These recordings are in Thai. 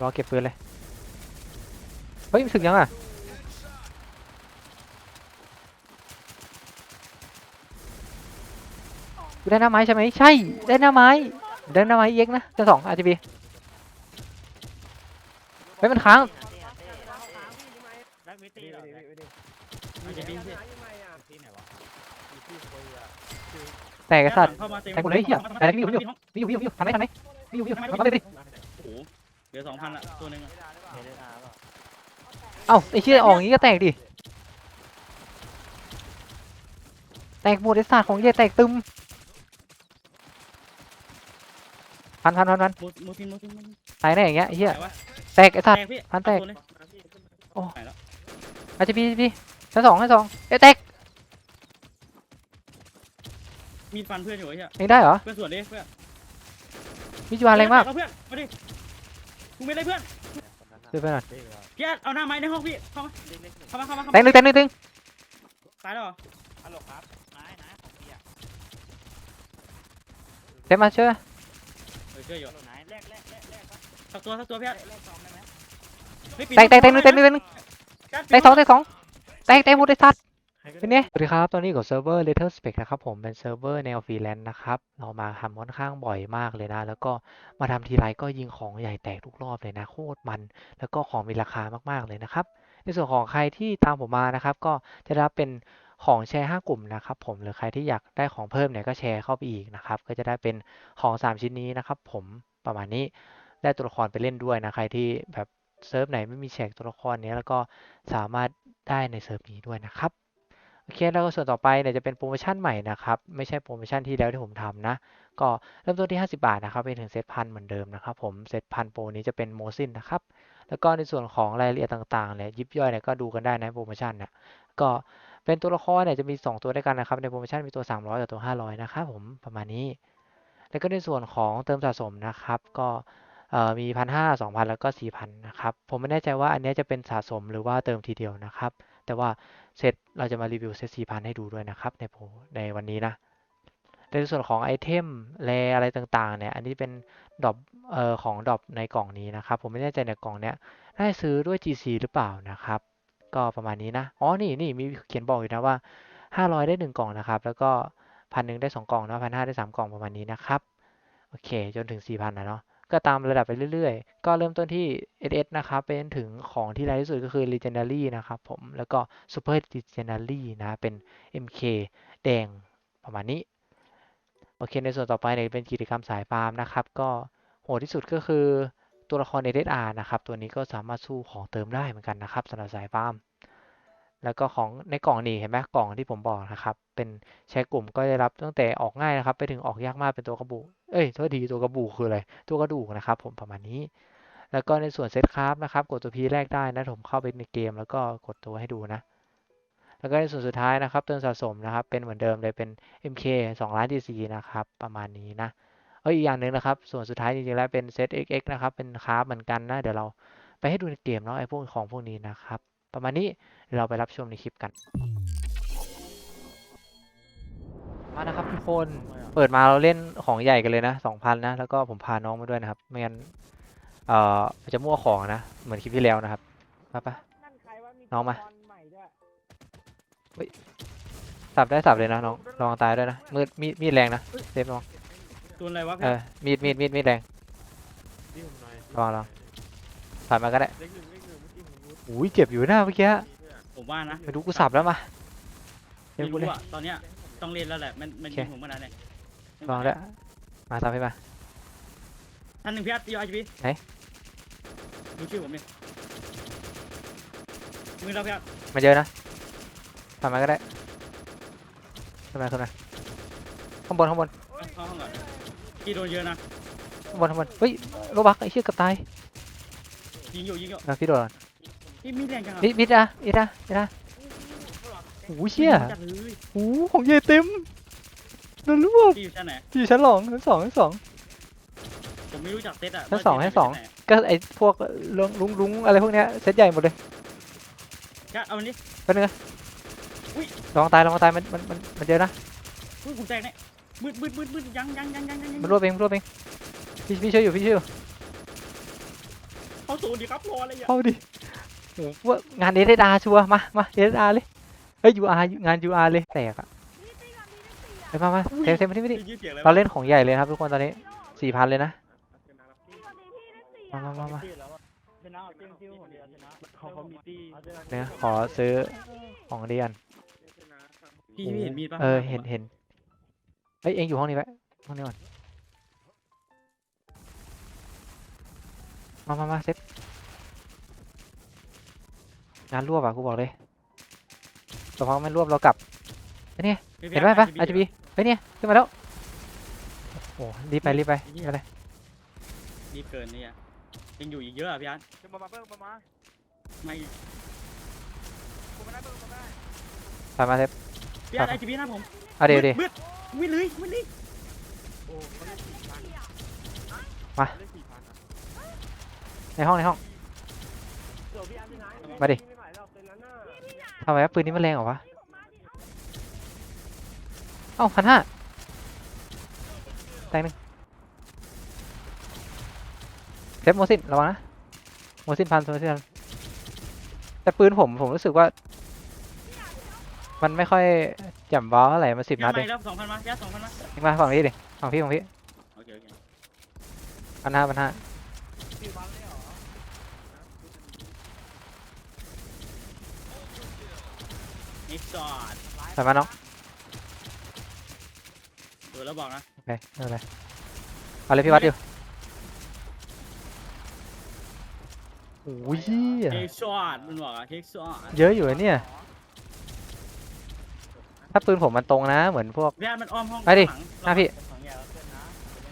รอเก็บปืนเลย เฮ้ยมันถึงยังอะ ได้หน้าไม้ใช่ไหมใช่ ได้หน้าไม้ ได้หน้าไม้เอ็กนะเจ้าสองอาร์จีบีเฮ้ยมันค้าง นักมิตรีเหรอมันจะบินสิที่ไหนวะแตกไอ้สัตว์ เข้ามาเต็มแทงหมดเลยเหี้ยแต่นี่อยู่นี่อยู่มีอยู่มีอยู่ทันไหมทันไหมมีอยู่มีอยู่มาเลยดิโอ้โห เหลือสองพันละตัวหนึงอะเอ้าไอ้เชี่ยออกอย่างงี้ก็แตกดิ แตกหมดไอ้สัตว์ของเหี้ยแตกตึมพันพันพันพันมูมูทินมูทินมูทินตายแน่อย่างเงี้ยไอ้เหี้ยไหนวะแตกไอ้สัตว์ แตกพี่พันแตกตัวเลยโอ้ไหนแล้วอาจจะพี่พี่ชั้นสองชั้นสองเอ้ยแตกมีดฟันเพื่อนอยู่ไอ้เหี้ยเองได้เหรอเพื่อนสวนดิเพื่อน มิจิวาแรงมากเอเพื่อนมาดิ มึงไม่ได้เพื่อนเดี๋ยวไปหน่อยพี่อาร์ตเอาหน้าไม้ในห้องพี่เข้ามาเข้ามาเข้ามาเข้าแตมากหนึ่งแตกหนึ่งแตกหนึ่งตายแล้วเหรอฮัลโหลครับนายนายของพี่อะเต็มมาเชื่อเออช่วยอยู่ฮัลโหลนายแรกแรกแรกแรกวะสักตัวสักตัวพี่อาร์ตแรกซองได้ไหมเฮ้ยปิดแตกแตกแตกหนึ่งแตกหนึ่งแตกหนึ่งพี่าร์ตแตกสองแตกสองแตกแตกหมดไอ้สัตว์ เป็นไงสวัสดีครับ ตอนนี้กับเซิร์ฟเวอร์ Letter Spec นะครับผมเป็นเซิร์ฟเวอร์แนวฟรีแลนซ์นะครับ เรามาทำค่อนข้างบ่อยมากเลยนะ แล้วก็มาทำทีไรก็ยิงของใหญ่แตกทุกรอบเลยนะ โคตรมัน แล้วก็ของมีราคามากๆเลยนะครับ ในส่วนของใครที่ตามผมมานะครับ ก็จะได้รับเป็นของแชร์ 5 กลุ่มนะครับผม หรือใครที่อยากได้ของเพิ่มเนี่ยก็แชร์เข้าไปอีกนะครับ ก็จะได้เป็นของ 3 ชิ้นนี้นะครับ ผมประมาณนี้ ได้ตัวละครไปเล่นด้วยนะ ใครที่แบบเซิร์ฟไหนไม่มีแชร์ตัวละครเนี้ยแล้วก็สามารถได้ในเซิร์ฟนี้ด้วยนะครับ โอเคแล้วก็ส่วนต่อไปเนี่ยจะเป็นโปรโมชั่นใหม่นะครับ ไม่ใช่โปรโมชั่นที่แล้วที่ผมทำนะ ก็เริ่มต้นที่ 50 บาทนะครับไปถึงเซตพันเหมือนเดิมนะครับผมเซตพันโปรนี้จะเป็นโมซินนะครับ แล้วก็ในส่วนของรายละเอียดต่างๆเนี่ยยิบย่อยเนี่ยก็ดูกันได้นะโปรโมชั่นนะก็เป็นตัวละครเนี่ยจะมี 2 ตัวด้วยกันนะครับ ในโปรโมชั่นมีตัว 300กับตัว 500 นะครับผมประมาณนี้ แล้วก็ในส่วนของเติมสะสมนะครับ ก็มีพันห้าสองพันแล้วก็สี่พันนะครับผมไม่แน่ใจว่าอันนี้จะเป็นสะสมหรือว่าเติมทีเดียวนะครับ แต่ว่าเซตเราจะมารีวิวเซตสี่พันให้ดูด้วยนะครับในโปในวันนี้นะในส่วนของไอเทมแรอะไรต่างๆเนี่ยอันนี้เป็นดอปเอ่อของดอปในกล่องนี้นะครับ ผมไม่แน่ใจในกล่องเนี้ยได้ซื้อด้วย GC หรือเปล่านะครับ ก็ประมาณนี้นะอ๋อนี่นี่มีเขียนบอกอยู่นะว่า 500 ได้ 1 กล่องนะครับ แล้วก็พันหนึ่งได้ 2 กล่องนะพันห้าได้ 3 กล่องประมาณนี้นะครับ โอเค จนถึง 4,000นะเนาะ ก็ตามระดับไปเรื่อยๆ ก็เริ่มต้นที่ SS นะครับเป็นถึงของที่แรงที่สุดก็คือ Legendary นะครับผมแล้วก็ Super Legendary นะเป็น MK แดงประมาณนี้ โอเคในส่วนต่อไปเนี่ยเป็นกิจกรรมสายฟาร์มนะครับ ก็โหดที่สุดก็คือตัวละคร SSR นะครับ ตัวนี้ก็สามารถสู้ของเติมได้เหมือนกันนะครับสำหรับสายฟาร์มแล้วก็ของในกล่องนี่เห็นไหมกล่องที่ผมบอกนะครับ เป็นแชร์กลุ่มก็ได้รับตั้งแต่ออกง่ายนะครับ ไปถึงออกยากมากเป็นตัวกระบุ เอ้ยโทษทีตัวกระบุคืออะไร ตัวกระดูกนะครับ ผมประมาณนี้ แล้วก็ในส่วนเซตคราฟนะครับ กดตัว P แรกได้นะ ผมเข้าไปในเกม แล้วก็กดตัวให้ดูนะ แล้วก็ในส่วนสุดท้ายนะครับ เติมสะสมนะครับ เป็นเหมือนเดิมเลยเป็น MK 2ล้าน DC นะครับ ประมาณนี้นะ เอ้ยอีกอย่างหนึ่งนะครับ ส่วนสุดท้ายจริงๆแล้วเป็นเซต XX นะครับ เป็นคราฟเหมือนกันนะ เดี๋ยวเราไปให้ดูในเกมเนาะไอ้พวกของพวกนี้นะครับ ประมาณนี้เดี๋ยวเราไปรับชมในคลิปกัน มานะครับทุกคน เปิดมาเราเล่นของใหญ่กันเลยนะสองพันนะ แล้วก็ผมพาน้องมาด้วยนะครับ ไม่งั้น เอ่อมันจะมั่วของนะ เหมือนคลิปที่แล้วนะครับมาปะน้องมาสับได้สับเลยนะน้องระวังตายด้วยนะมืดมีดมีดแรงนะเซฟระวังตัวอะไรวะเอพี่อมีดมีดมีดมีดแรงระวังระวังผ่านมาก็ได้อุ้ยเจ็บอยู่นะเมื่อกี้ผมว่านะไม่รู้กูสับแล้วมาเดี๋ไม่ยวกูรู้เลยอะตอนเนี้ยต้องเล่นแล้วแหละมันมันโอเค ยิงผมขนาดไหนระวังด้วยมาสับให้มาท่านหนึ่งพี่อาร์ตยอจีพีไหน ดูชื่อผมเนี่ยมือเราพี่อาร์ตมาเยอะนะผ่านมาก็ได้ขึ้นมาขึ้นมาข้างบนข้างบนเข้าห้องก่อนพี่โดนเยอะนะข้างบนข้างบนเฮ้ยโรบักไอ้เชี่ยเกับตายยิงอยู่ยิงอยู่เออพี่โดนก่อนพี่มีแรงจังอะมิดมิดอะมิดอะมิดอะโอ้ยเชี่ยจัดเลย โอ้โหของใหญ่เต็ม โดนรวบพี่อยู่ชั้นไหนอยู่ชั้นสองชั้นสองชั้นสอง ผมไม่รู้จักเซตอะชั้นสองว่าเซตชั้นสองยู่ไหก็ไอ้พวกลุงลุงลุงอะไรพวกเนี้ยเซตใหญ่หมดเลยจะเอาอันนี้ แป๊บนึงนะอุ๊ย ลองตายลองตายมันมันมันมันเยอะนะอุ้ยผมแตกเนี่ยมืดมืดมืดมืดยังยังยังยังยังยังมันรวบเองมันรวบเองพี่พี่ช่วยอยู่พี่ช่วยอยู่เข้าศูนย์ดิครับรออะไรอะเข้าดิโอ้โหว่างานเอเดอาชัวร์มามาเอเดอาเลยเฮ้ยยูอาร์งานยูอาร์เลยแตกอะ ไปมามาเซฟเซฟมาที่ไม่ดิได้ยินเสียงอะไรเราเล่นของใหญ่เลยนะครับทุกคนตอนนี้สี่พันเลยนะ มามามามาชนะเต็มคิวคนเดียวชนะเขาเขามีตี้เนี่ยขอซื้อของดีกันพี่พี่เห็นมีดปะเออเห็นเห็นเฮ้ยเองอยู่ห้องนี้ไว้ห้องนี้ก่อน มามามาเซฟงานรวบอะกูบอกเลยแต่พอไม่รวบเรากลับเห็นไหมปะอาจจะมีเฮ้ยเนี่ยขึ้นมาแล้วโอ้โหรีบไปรีบไปรีบไปเลยรีบเกินนี่อะยังอยู่อีกเยอะอะพี่อาร์ตจะมามาเพิ่มมามาไม่กูมาได้เพิ่มมาได้ไปมาเซฟพี่อาร์ตไอจีพีนะผมเอาเดี๋ยวเดี๋ยวมืดมืดเลยมืดเลยโอ้เขาเล่นสี่พันมาเล่นสี่พันอะในห้องในห้องเดี๋ยวพี่อาร์ตพี่นายมาดิไม่ไหวหรอกเป็นนั้นน่ะทำไมวะปืนนี้มันแรงเหรอวะเอ้าพันห้าแตงหนึ่งเซฟโมซินระวังนะโมซินพันโมซินพันแต่ปืนผมผมรู้สึกว่า มันไม่ค่อยแจ่มว้าวเท่าไหร่มาสิบนัดเลเอยงแล้วสองพันมาพี่อาร์ตสองพันมายิงมาฝั่งนี้ดิฝั่งพี่ฝั่งพี่โอเคโอเคพันห้าพันห้าสี่พันเลยเหรอนิกซอดใส่มาน้อง ดูแล้วบอกนะโอเคไม่เป็นไรเอาเลยพี่วัดอยู่โอ้ยเหี้ยเค้กซอดมันบอกอะเค้กซอดเยอะอยู่นะเนี่ย ถ้าปืนผมมันตรงนะ เหมือนพวก พี่อาร์ตมันอ้อมห้องไปดิข้างหน้าพี่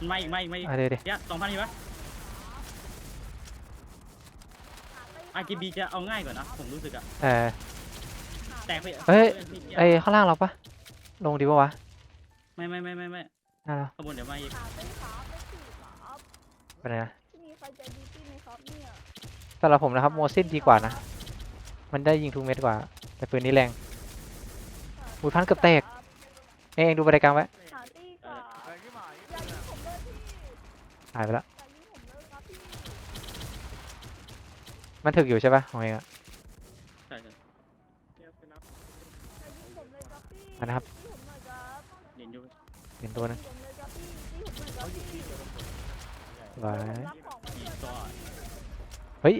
ไม่อีกไม่อีกไม่อีกเอาเดี๋ยวดิพี่อาร์ตสองพันอีกปะ RGB จะเอาง่ายกว่านะผมรู้สึกอะเออ แตกไปเฮ้ยพี่ไอข้างล่างเราปะลงดีปะวะ ไม่ไม่ไม่ไม่ไม่น่าเราขางบวนเดี๋ยวมาอีกขาเป็นขาเป็นสี่ครับไปไหนนะที่มีใครใจดีที่ไหมครับเนี่ยสำหรับผมนะครับโมซินดีกว่านะ มันได้ยิงทุกเม็ดกว่า แต่ปืนนี้แรงอุ้ยพันเกือบแตกเองเองดูบริการไว้หาตี้กับไปขึ้นมาอีกอย่ายิงผมเลยพี่หายไปแล้วอย่ายิงผมเลยครับพี่มันถึกอยู่ใช่ปะของเองอะใช่ใช่เนี่ยเป็นนับอย่ายิงผมเลยครับพี่มานะครับตีผมหน่อยครับเห็นอยู่ เห็นตัวนะตีผมเลยครับพี่ตีผมหน่อยครับพี่ไว้ผมรับของมานิด้วยกซอดเฮ้ย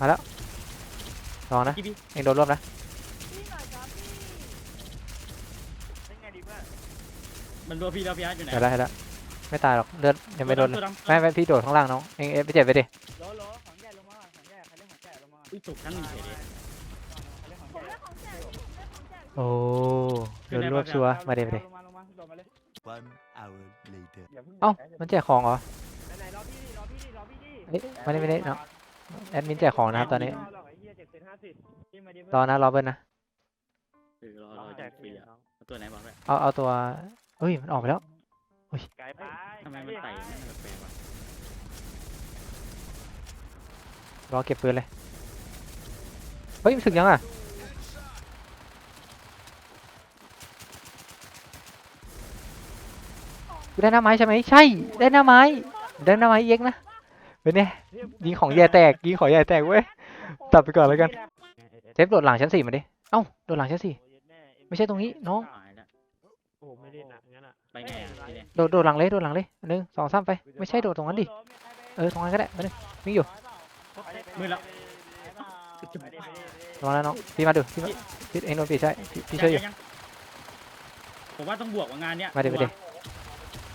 มาแล้วลองนะ RGB เองโดนรวบนะพี่หน่อยครับพี่เป็นไงดีเพื่อนมันรัวพี่แล้วพี่อาร์ตอยู่ไหนเดี๋ยวได้แล้วไม่ตายหรอกเลือดยังไม่โดนเลยตัวำไม่ไม่พี่โดดข้างล่างน้องเองเอฟไปเจ็บไปดิโลโลของแก่ลงมาของแก่ใครเล่นของแก่ลงมาอุ้ยตกชั้นหนึ่งเฉยเลยผมได้ของแจกผมได้ของแจกโอ้โดนรวบชัวร์มาเดี๋ยวไปดิ ลงมาลงมาโดดมาเลย One hour later. อย่าเพิ่งเอ้ามันแจกของเหรอไหนๆรอพี่ดิรอพี่ดิรอพี่ดิเอ้ยไม่ได้ไม่ได้เนาะแอดมินแจกของนะครับตอนนี้รอหรอกไอ้เหี้ยเจ็ดเซนห้าสิบพี่มาดิรอนะรอเบิ้ลนะเออรอรอแจกฟรีอะเอาตัวไหนบอกด้วยเอาเอาตัวเฮ้ยมันออกไปแล้วไกลไปทำไมมันไต่ไม่แปลกๆวะรอเก็บปืนเลยเฮ้ยมันถึงยังอะ ได้หน้าไม้ใช่ไหมใช่ ได้หน้าไม้ได้หน้าไม้เอ็กซ์นะเป็นไงยิงของแย่แตกยิงของแย่แตกเว้ยตัดไปก่อนแล้วกันเซฟโดดหลังชั้นสี่มาดิเอ้าโดดหลังชั้นสี่ไม่ใช่ตรงนี้น้องหายแล้วโอ้ไม่เล่นอะงั้นอะไปไงอะทีเนี้ยโดดโดดหลังเลยโดดหลังเลยหนึ่งสองสามไป ไม่ใช่โดดตรงนั้นดิเออตรงนั้นก็ได้ไปหนึ่งวิ่งอยู่มือแล้วระวังนะน้องพี่มาดูพี่มาพี่เองโดนปีใช่พี่พี่ช่วยอยู่งๆผมว่าต้องบวกว่างานเนี้ยมาดิมาดิ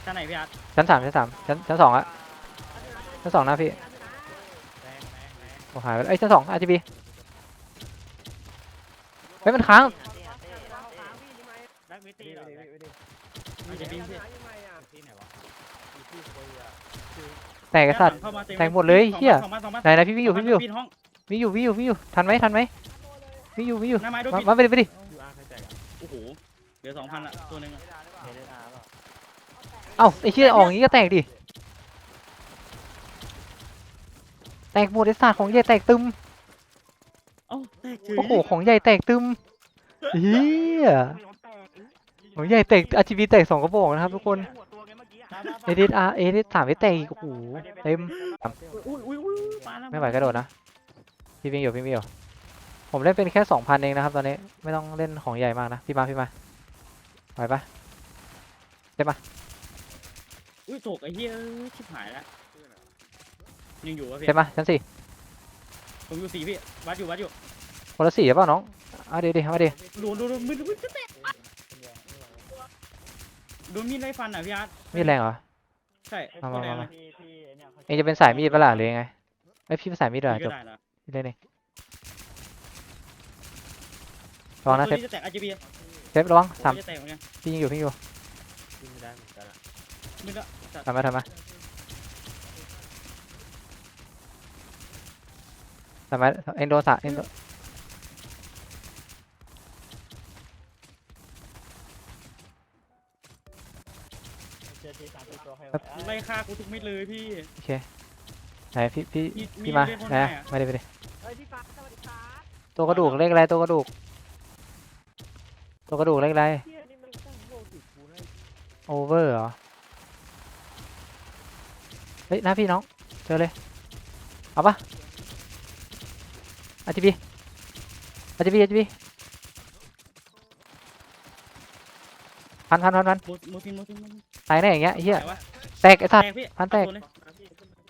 ท่านไหนพี่อาร์ตชั้นสามชั้นสามชั้นชั้นสองอะชั้นสองนะพี่โอ้หายไปแล้วเอ้ยชั้นสอง RGB เฮ้ยมันค้างแบ็คมิตดิตี้เหรอดิดิดิมันจะบินที่ที่ไหนอะที่ไหนวะที่คุยอะแตกไอ้สัตว์เข้ามาเต็แตกหมดเลยเหี้ยสองพันสองพันไหนไหนพี่วิ่งอยู่พี่วิ่งอยู่ปีนห้องวิ่งอยู่วิ่งอยู่วิ่งอยู่ทันไหมทันไหมวิ่งอยู่วิ่งอยู่หน้าไม้โดนมาปิดมาไปดิไปดิยูอาร์ใครแจกอะโอ้โหเหลือสองพันละตัวหนึงอะ เฮดอาร์เปล่าเอ้าไอ้เชี่ยออกอย่างงี้ก็แตกดิ แตกหมดไอ้สัตว์ของใหญ่แตกตึมเอ้าแตกเฉยโอ้โหของใหญ่แตกตึมเฮียของใหญ่แตก RGB แตกสองกระบอกนะครับทุกคนหัวตัวไงเมื่อกี้เอเดสอาร์เอเดสสามไม่แตกอีกโอ้โหเต็มอุ้ยอุ้ยอุ้ยไปมาแล้วไม่ไหวกระโดดนะพี่วิ่งอยู่พี่วิ่งอยู่ผมเล่นเป็นแค่สองพันเองนะครับตอนนี้ไม่ต้องเล่นของใหญ่มากนะพี่มาพี่มาไหวปะ อุ้ยตกไอ้เหี้ยเอ้ยชิบหายแล้วยังอยู่วะพี่เจ็บปะชั้นสี่ผมอยู่สี่พี่วัดอยู่วัดอยู่คนละสี่หรือเปล่าน้องเอาดีดิเอาดีโดนโดนโดนมือมือจะแตกโดนมีดไล่ฟันอะพี่อาร์ตมีดแรงเหรอ ใช่มามามาแรงเลยพี่พี่เนี่ยเขาเองจะเป็นสายมีดปะล่ะหรือยังไงเอ้ยพี่เป็นสายมีดเหรอพี่จก็บได้แล้วพี่เล่นเองระวังนะเซตัวฟนี้จะแตก RGB เซฟระวังสามจะแตกเหมือนกันพี่ยิงอยู่พี่ยิงอยู่ขึ้นไม่ได้เหมือนกันอะมือละ ทำมาทำมาทำมาเองโดนสาเองโดนเจอทีสามสิบตัวให้ครับไล่ฆ่ากูทุกเม็ดเลยพี่ โอเค ไหนพี่พี่มีมีพี่มาเล่นคนไหนไหนอะอะมาดิมาดิเฮ้ยพี่ฟ้าสวัสดีครับตัวกระดูกเลขอะไรตัวกระดูก ตัวกระดูกเลขอะไรเที่ยนี่มันตั้งโลติดกูให้โอเวอร์เหรอ เฮ้ยหน้าพี่น้องเจอเลย เอาปะอาจีบีอาจีบีอาจีบีพันพันพันพันโมโมซินโมซินโมซินตายแน่อย่างเงี้ยไอ้เหี้ยไหนวะแตกไอ้สัตว์ แตกพี่พันแตกตัวเลย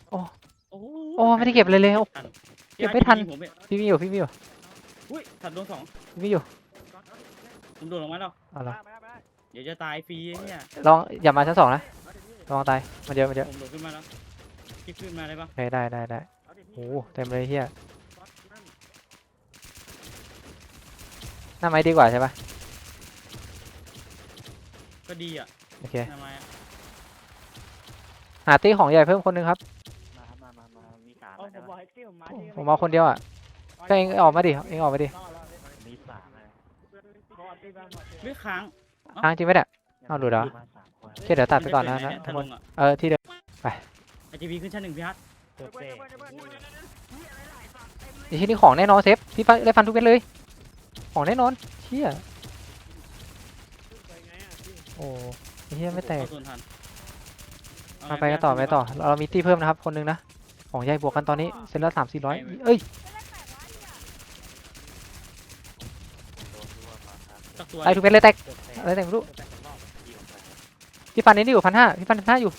โอ้ โอ้โหโอ้ไม่ได้เก็บเลยเลยโอ้ ทันเก็บไม่ทันผมเนี่ยพี่มีอยู่พี่มีอยู่อุ้ยสัตว์โดนสองพี่มีอยู่ผมโดนลงมาแล้วเอาละไม่ได้ไม่ได้เดี๋ยวจะตายฟรีไอ้เนี่ยลองอย่ามาชั้นสองนะระวังตายมันเยอะมันเยอะผมโดดขึ้นมาแล้ว คิดขึ้นมาได้ปะโอเคได้ได้ได้เอาดิพี่โอ้โหเต็มเลยเฮียนั่นหน้าไม้ดีกว่าใช่ปะก็ดีอะโอเคทำไมอะหาตีของใหญ่เพิ่มคนหนึงครับมาครับมามามามีการเอานะผมบอกให้พี่ผมมาที่ผมเอาคนเดียวอะก็เองออกมาดิเองออกมาดิรอดแล้วมีสามเลยบอดที่บ้านบอดที่เลือดค้างค้างจริงไหมเนี่ย เอาหลุดเหรอมาสามคนโอเคเดี๋ยวตัดไปก่อนนะมันะจทุเกิกดคนไหนเนี่ยถ้าลงอะเออที่เดิมไอจีบีขึ้นชั้นหนึ่งพี่ฮัทเจอเต้ไอ้ที่นี่ของแน่นอนเซฟพี่ฟันได้ฟันทุกเม็ดเลย ของแน่นอนเชี่ยไปไงอะพี่โอ้ไอ้เฮียไม่แตกเข้าโซนทันเอมาไงไปกันต่อไปกันต่อเราเรามีตีเพิ่มนะครับคนหนึงนะของใหญ่บวกกันตอนนี้เซตละสามสี่ร้อยเอ้ยสักตัวไอ้ทุกเม็ดเลยแตกอะไรแตกไม่รู้พี่ฟันนี้นี่อยู่พันห้าพี่ฟันพันห้าอยู่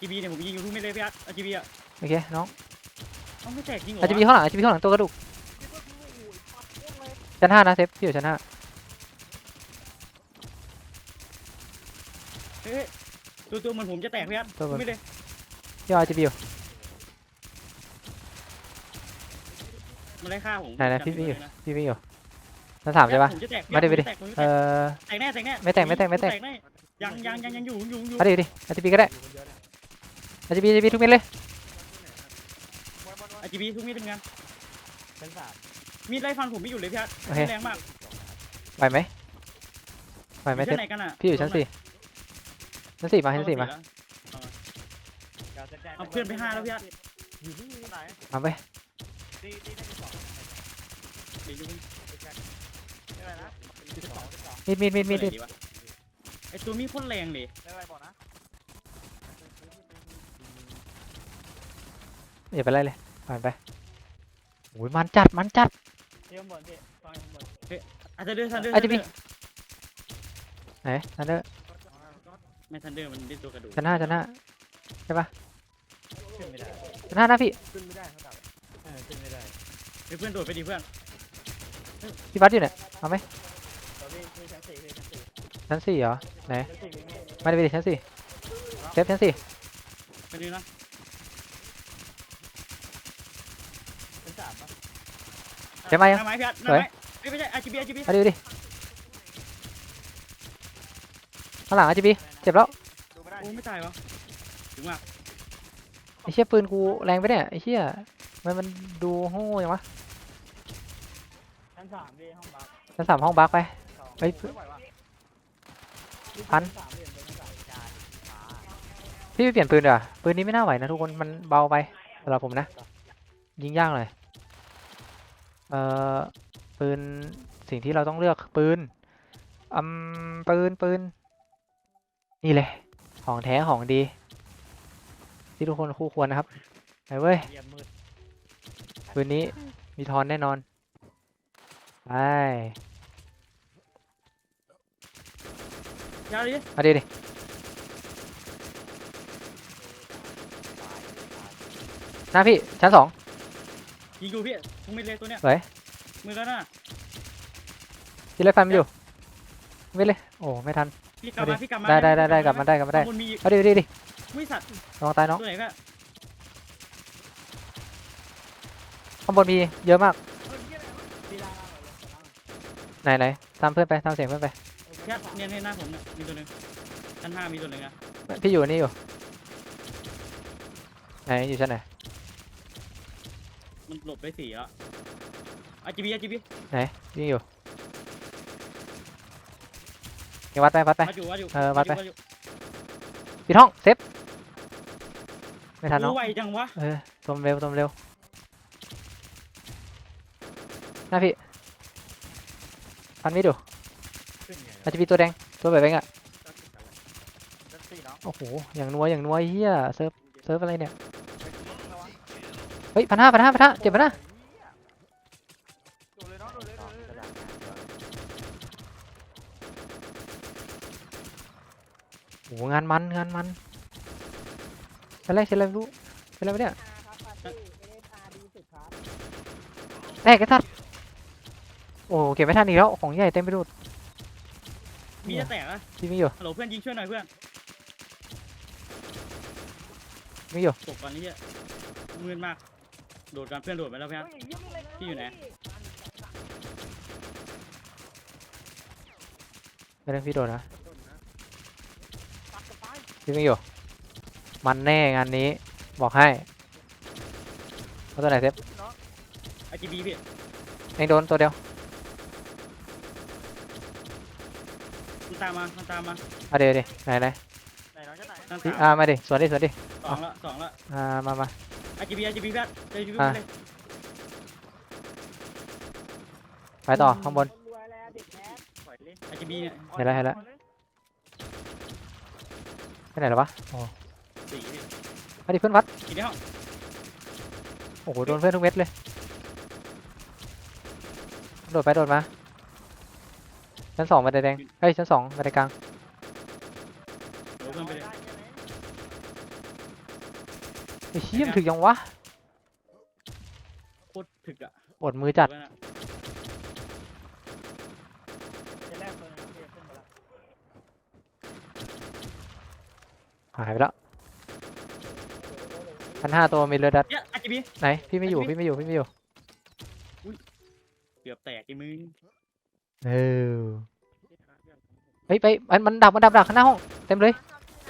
ไอจีบีเนี่ยผมยิงอยู่ทุกเม็ดเลยพี่ฮัทไอจีบีอะโอเคน้องเอ้าไม่แตกจริงเหรออาจจะมีข้างหลังอาจจะมีข้างหลังตัวกระดูกชั้นห้านะเซฟพี่อยู่ชั้นห้าเฮ้ยตัวตัวเหมันผมจะแตกพี่ฮัทตัวมันไม่เลยพี่เอาอาจจะมีอยู่มันไล่ฆ่าผมไหนๆจำพี่วิ่งอยู่ไม่ได้นะพี่วิ่งอยู่ชั้นสามใช่ปะผมจะแตกมาดิผมาดิจะแตกผมจะเอแตกอแตกแน่แตกแน่ไม่แตกไม่แตกไม่แตกแน่ยังยังยังยังอยู่อยู่อยู่มาดิดิอาจจะมีก็ได้ อาจจะมีอาจจะมีทุกเม็ดเลยไอจีบีทุกเม็ดเป็นไงเป็นสามมีดไล่ฟันผมไม่อยู่เลยพี่ฮัทโอเคแรงมากไหวไหมไหวไหมอยู่เซฟชั้นไหนกันอะพี่อยู่ชั้นสี่ชั้นสี่มาชั้นสี่มาเอาเพื่อนไปห้าแล้วพี่ฮัทอยู่นี่ไหนมาไปตีตีได้ที่สองเดี๋ยวอยู่ได้ไรนะที่สองที่สองมีดมีดมีดมีดไหนมีดดีวะไอตัวมีดโคตรแรงเลย อกนะอย่าไปไล่เลยผ่านไปโอ้ยมันจัดมันจัดที่ข้างบนพี่ฟังข้างบนอาจจะเดินทันเดอร์อาจจะมี ไหนนันเดอร์ไม่ทันเดอร์มันได้ตัวกระดูกชั้นห้าชั้นห้าขึ้นไม่ได้ชั้นห้านะพี่ขึ้นไม่ได้เขาดับเออขึ้นไม่ได้เฮ้ยเพื่อนโดดไปดิเพื่อนพี่บัสอยู่เนี่ยเอาไหมตอนนี้คือชั้นสี่คือชั้นสี่ชั้นสี่เหรอไหนชั้นสี่มีมีมาดิไปดิชั้นสี่เซฟชั้นสี่ไปดูนะ ชั้นสามปะ เซฟมายังหน้าไม้พี่ฮัทหสน้าวยไม้เอ้ยไม่ใช่อาจีบีอาจีบีมาดิดิข้างหลังอาจจะมีเจ็บแล้วดูไม่ได้โอ้ไม่ตายวะถึงว่าไอ้เชี่ยปืนกูแรงไปเนี่ยไอ้เชี่ยมันมันดูโง่ยังวะชั้นสามพี่ห้องบักชั้นสามห้องบักไป สองเฮ้ย ไม่ไหวว่ะพัน ชั้สามเหลี่ยมเป็นชั้นสามจานขาพี่ไปเปลี่ยนปืนดีกว่าปืนนี้ไม่น่าไหวนะทุกคนมันเบาไปสำหรับผมนะ ยิงยากเลย เอ่อปืนสิ่งที่เราต้องเลือกปืนอืมปืนปืนนี่เลย ของแท้ของดี ที่ทุกคนคู่ควรนะครับไปเว้ยเยี่ยมมืดคืนนี้มีทอนแน่นอนไปยาวดิมาดิดิหน้าพี่ชั้นสอง ยิงอยู่พี่มึงไม่เลยตัวเนี้ยเฮ้ยมือแล้วน่ะพี่เล่นฟันไม่อยู่ไม่เลยโอ้ไม่ทัน พี่กลับมามาดิพี่กลับมาได้ได้ได้ได้กลับมาได้กลับมาได้ ข้งบนมีเอาดิดิดิวิสัตว์ลองตายน้องตัวไหนแม่ข้างบนมีเยอะมากพี่ลาไหนไหนตามเพื่อนไปตามเสียงเพื่อนไปแค่เนี่ยเนี่ยหน้าผมเนี่ยมีตัวหนึ่งชั้นห้ามีตัวหนึ่งอะพี่อยู่นี่อยู่ไหนอยู่ชั้นไหน มันหลบไปสี่แล้วอาจีบีอาจีบีไหนยิงอยู่ยังวัดไปวัดไป วัดอยู่วัดอยู่เออวัดไปอยู่ปิดห้องเซฟไม่ทันน้องโอ้ไวจังวะเออตมเร็วตมเร็วหน้าพี่ฟันไม่ดูขึ้นไงอาจจะมีตัวแดงตัวแบบแบงค์อะจักซี่เนาะโอ้โห อย่างนัวอย่างนัวไอ้เฮียเซิร์ฟเซิร์ฟอะไรเนี่ย เฮ้ยพันห้าพันห้าพันห้าเจ็บพันห้าโดดเลยเนาะโดดเลยโดดเลยโอ้โหงานมันงานมันเป็นไรเสร็จอะไรไม่รู้เป็นไรวะเนี่ยครับปาร์ตี้ไม่ได้พาดีสุดครับแตกไอ้สัตว์โอ้เก็บไม่ทันอีกแล้วของใหญ่เต็มไปหมดมีจะแตกอะพี่ไม่อยู่ฮัลโหลเพื่อนยิงช่วยหน่อยเพื่อนไม่อยู่ตกก่อนนี่เหี้ยมืดมาก โดดกันเพื่อนโดดไปแล้วเพื่อนเฮ้ยเยี่ยมเลยพี่อยู่ไหน ไม่ได้พี่โดนนะปักกระป๋ายพี่ไม่อยู่ มันแน่งานนี้ บอกให้เอาตัวไหนเซฟเนาะอาจีบีพี่ เองโดนตัวเดียวมันตามมา มันตามมาเอาเดี๋ยวดิไหนไหนไหนน้องจะไหนตั้งพี่สามอ่ามาดิสวนดิสวนดิ สองละสองละอ่ามามา อาจีบีอาจีบีเพื่อนอาจีบีอะเลยไปต่อข้างบนคนรวยแล้วเด็กแคสปล่อยเล่นอาจีบีเนี่ยเห็นแล้วเห็นแล้ว ไปไหนแล้ววะโอ้สี่พี่มาดิเพื่อนวัดกี่ในห้องโอ้โห โดนเพื่อนทุกเม็ดเลย โดดไปโดดมา ชั้นสองบันไดแดงเฮ้ยชั้นสองบันไดกลาง โดดเพื่อนไปเลย ได้ใช่ไหม ไอ้เชี่ยมนถึกยังวะโคตรถึกอะอดมือจัดเพื่อนอะจะแรกเลยนะพี่ขึ้นมาแล้วหายไปแล้วพันห้าตัวมีเรือดัดเนี่ยอาจีบี ไหน พี่ไม่อยู่ พี่ไม่อยู่ พี่ไม่อยู่ เกือบแตกไอ้มึงเออเฮ้ยไปมันมันดับมันดับดับข้างหน้าห้อง เต็มเลย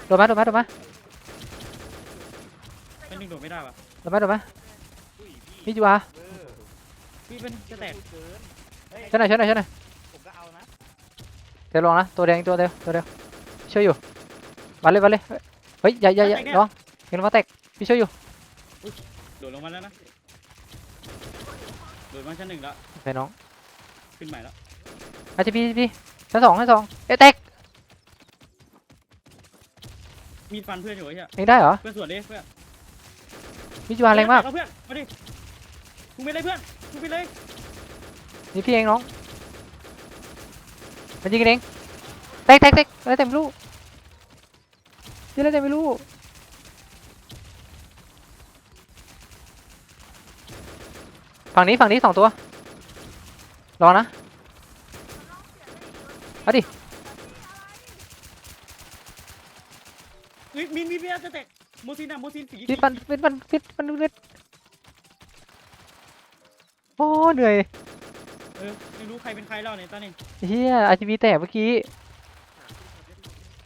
โดดมาโดดมาโดดมา ไม่นึงโดดไม่ได้ปะโดดมาโดดมพี่จูอาพี่เป็นจะแตกเกินเฮ้ยช่วยหน่อยช่วยหน่อยช่วยหนผมก็เอานะเดี๋ยวลองนะตัวแดงตัวเดียวตัวเดียวช่วยอยู่มาเลยมาเลยเฮ้ยอย่าอย่าอย่าลองเห็นว่าแตกพี่ช่วยอยู่โดดลงมาแล้วนะโดดมาชั้นหนึ่งแล้วไปน้องขึ้นใหม่แล้วอาจจะพี่พี่ชั้นสองชั้นสองเอ๊ะแตกมีฟันเพื่อนอยู่ไอ้เหี้ยเองได้เหรอเพื่อนสวนดิเพื่อน พี่จูอาแรงมากเอเพื่อนมาดิมึงไปเลยเพื่อนมึงไปเลยนี่พี่เองน้องมันยิงกันเองแตกแตกแตกอะไรแต่ไม่รู้ยิงอะไรแต่ไม่รู้ฝั่งนี้ฝั่งนี้สองตัวรอนะเฮ้ยมีนมีนมีนจะแตกโมซินอะโมซินสีพิษมันพิษมันพิษมันพิษโอ้เหนื่อยเออไม่รู้ใครเป็นใครแล้วเนี่ยตอนนี้เฮียอาชีพีแตกเมื่อกี้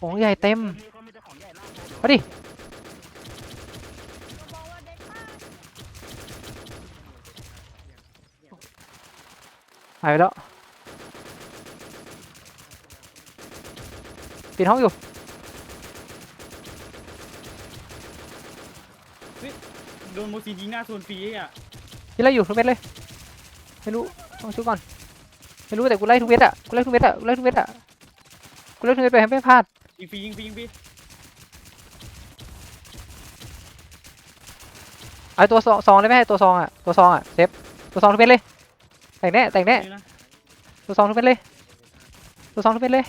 ของใหญ่เต็มมีคนมีแต่ของใหญ่ล่างมาดิหายไปแล้วปิดห้องอยู่ โดนโมซินยิงหน้าโซนฟรีอะยิงไล่อยู่ทุกเม็ดเลย ไม่รู้ต้องช่วยก่อน ไม่รู้แต่กูไล่ทุกเม็ดอะกูไล่ทุกเม็ดอะกูไล่ทุกเม็ดอะกูไล่ทุกเม็ดไปให้ไม่พลาด ยิงฟรียิงฟรียิงฟรีไอาตัวซองซองได้ไหมตัวซองอะ ตัวซองอะเซฟ ตัวซองทุกเป็นเลย แต่งแน่แต่งแน่นี่นะตัวซองทุกเป็นเลย ตัวซองทุกเป็นเลย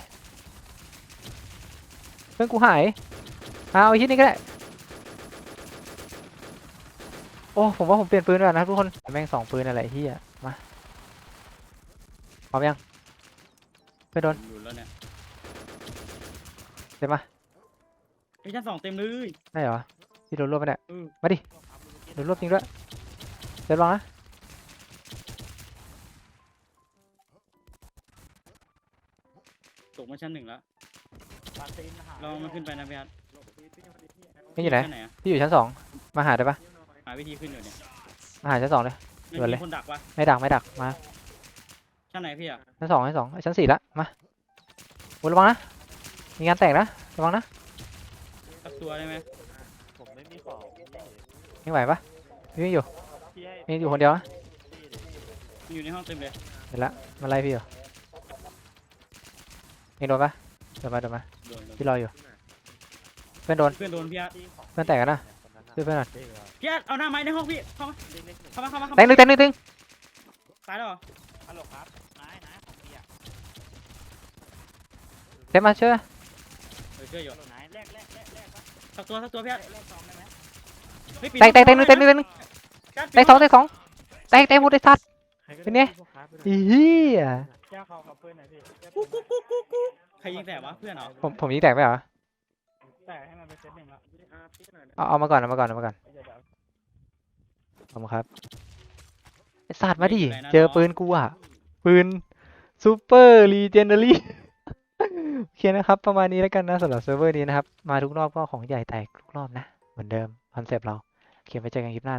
เพื่อนกูหายเอาเอาไอ้ที่นี่ก็ได้ โอ้ผมว่าผมเปลี่ยนปืนก่อนนะครับทุกคนแม่งสองปืนอะไรที่อะมาพร้อมยังไปโดนหลุดแล้วเนี่ยเดี๋ยวมาไอ้ชั้นสองเต็มเลยได้เหรอที่โดนรวบไปเนี่ยเออมาดิโดนรวบจริงด้วยเดี๋ยวลองนะตกมาชั้นหนึ่งแล้วลองมันขึ้นไปนะพี่ฮัทนี่อยู่ไหนชั้นไหนอะพี่อยู่ชั้นสองมาหาได้ปะ หาวิธีขึ้นอยู่เนี่ยมาหาชั้นสองเลยมันด่วนเลมียคนดักปะไม่ดักไม่ดักมาชั้นไหนพี่อะชั้นสองชั้นสองเอ้ยชั้นสี่ละมาโอ้ยระวังนะมีงานแต่งนะระวังนะสักตัวได้ไหมผมไม่มีของพี่ยังไหวปะพี่ยังอยู่พี่ให้พี่ยังอยู่คนเดียวนะมันอยู่ในห้องเต็มเลยเห็นละมาไล่พี่อยู่เองโดนปะโดนมาโดนมาโดนโดนพี่รออยู่เพื่อนโดนเพื่อนโดนพี่ฮัทที่ของเพื่อนแตกกันนะ คนนั้นน่ะช่วยเพื่อนหน่อยเด็กเหรอพี่ฮัทเอาหน้าไม้ในห้องพี่ เข้ามาเด็กเล็กหนึ่งเข้ามาเข้ามาเข้าแตมางหนึ่งแตงหนึ่งแตงตายแล้วเหรอฮัลโหลครับนายนายของพี่อะเซฟมาช่วยเออช่วยอยู่ฮัลโหลนายแรกแรกแรกแรกครับสักตัวสักตัวพี่ฮัทแรกสองได้ไหมเฮ้ยปิดแตงแตงแตงหนึ่งแตงหนึ่งแตงหนึ่งพี่ฮัทแตงสองแตงสองแตงแตงหมดไอ้สัตว์ใครก็เป็นได้ไงพวกค้าไปหน่อยอีเหี้ยแก้วเขากับเพื่อนหน่อยพี่แก้วกุ๊กกุ๊กกุ๊กกุ๊กกุ๊กใครยิงแตกวะเพื่อนเหรอผมผมยิงแตกไปเหรอ แต่ให้มันเป็นเซตหนึ่งละเอาเอามาก่อนเอามาก่อนเอามาก่อนเดี๋ยวเดี๋ยวขอบคุณครับไอสัตว์มาดิ เจอปืนกูอะ ปืนซูเปอร์ลีเจนเดอรี่โอเคนะครับ ประมาณนี้แล้วกันนะสำหรับเซิร์ฟเวอร์นี้นะครับ มาทุกรอบก็ของใหญ่แตกทุกรอบนะ เหมือนเดิมคอนเซปต์เรา โอเคไปเจอกันคลิปหน้า